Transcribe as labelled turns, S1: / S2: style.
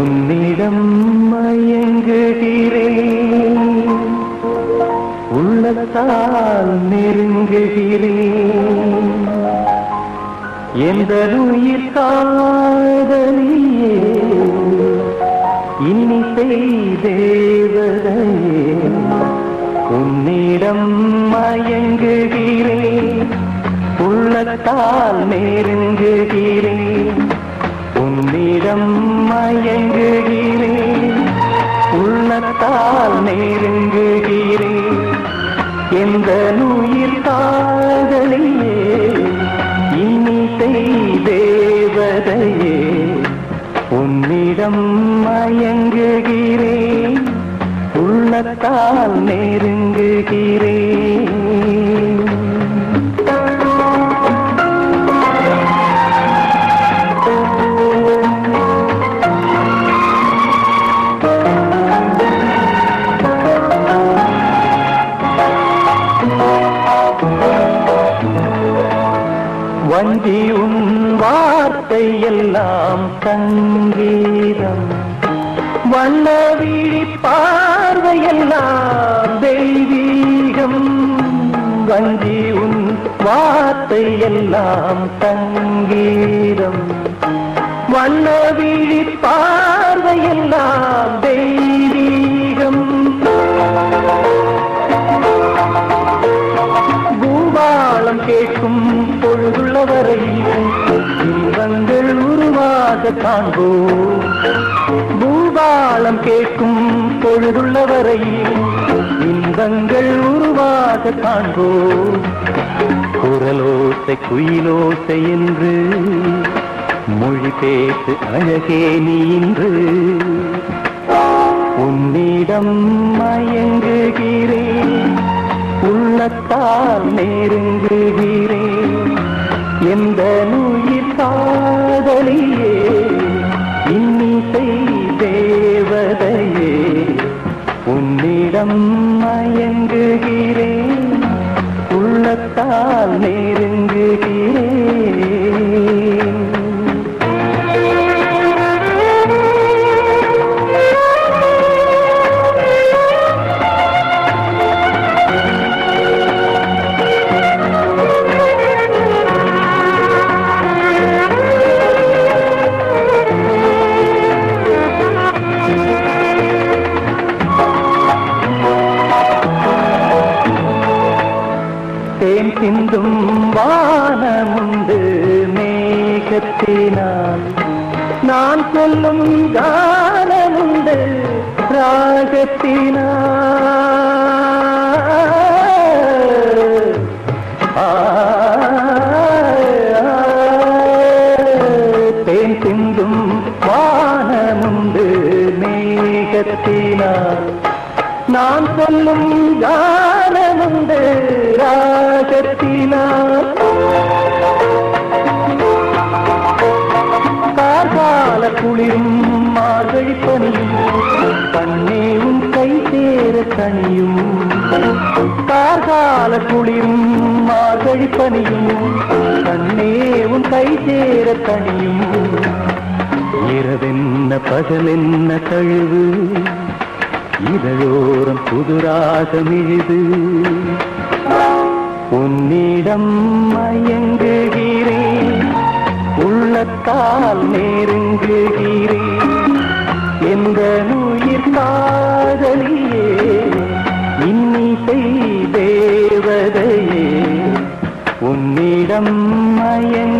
S1: உன்னிடம் மயங்குகிறேன். உள்ளத்தால் நெருங்குகிறேன். எந்த உயிர் காதலியே இன்னிசை தேவதையே உன்னிடம் மயங்குகிறேன். உள்ளத்தால் நெருங்குகிறேன். இந்த நுயிர் காதலியே இன்னிசை தேவதையே உன்னிடம் மயங்குகிறேன் உள்ளத்தால் நெருங்குகிறேன். வஞ்சி வார்த்தை எல்லாம் சங்கீதம். வண்ண விழி பார்வையெல்லாம் தெய்வீகம். வஞ்சி உன் வார்த்தை எல்லாம் சங்கீதம். வண்ண விழி பார்வையெல்லாம் காண்போம் பூபாலம் கேட்கும் பொழுதுள்ளவரை இன்பங்கள் உருவாக காண்போம் குரலோசை குயிலோசை என்று மொழி பேசு அழகே நீ இன்று. உன்னிடம் மயங்குகிறேன் உள்ளத்தால் நெருங்குகிறேன். எந்த உயிர் உள்ளத்தால் நெருங்குகிறேன் சிந்தும் வானமுண்டு மேகத்தினால். நான் சொல்லும் கானமுண்டு ராகத்தினால். தேன் சிந்தும் வானமுண்டு மேகத்தினால். நான் சொல்லும் கானமுண்டு ராகத்தினால் கார்கால குளிரும் மார்கழி பனியும் கண்ணேவும் கை சேர தனியும் கார்கால குளிரும் மார்கழி பனியும் கண்ணேவும் கை சேர தனியும் இரவென்ன பகலென்ன கழுவு இதழோரம் புதுராகமிழுது உன்னிடம் மயங்குகிறேன் உள்ளத்தால் நெருங்குகிறேன் எந்த உயிர் காதலியே இன்னிசை தேவதையே. உன்னிடம் மயங்க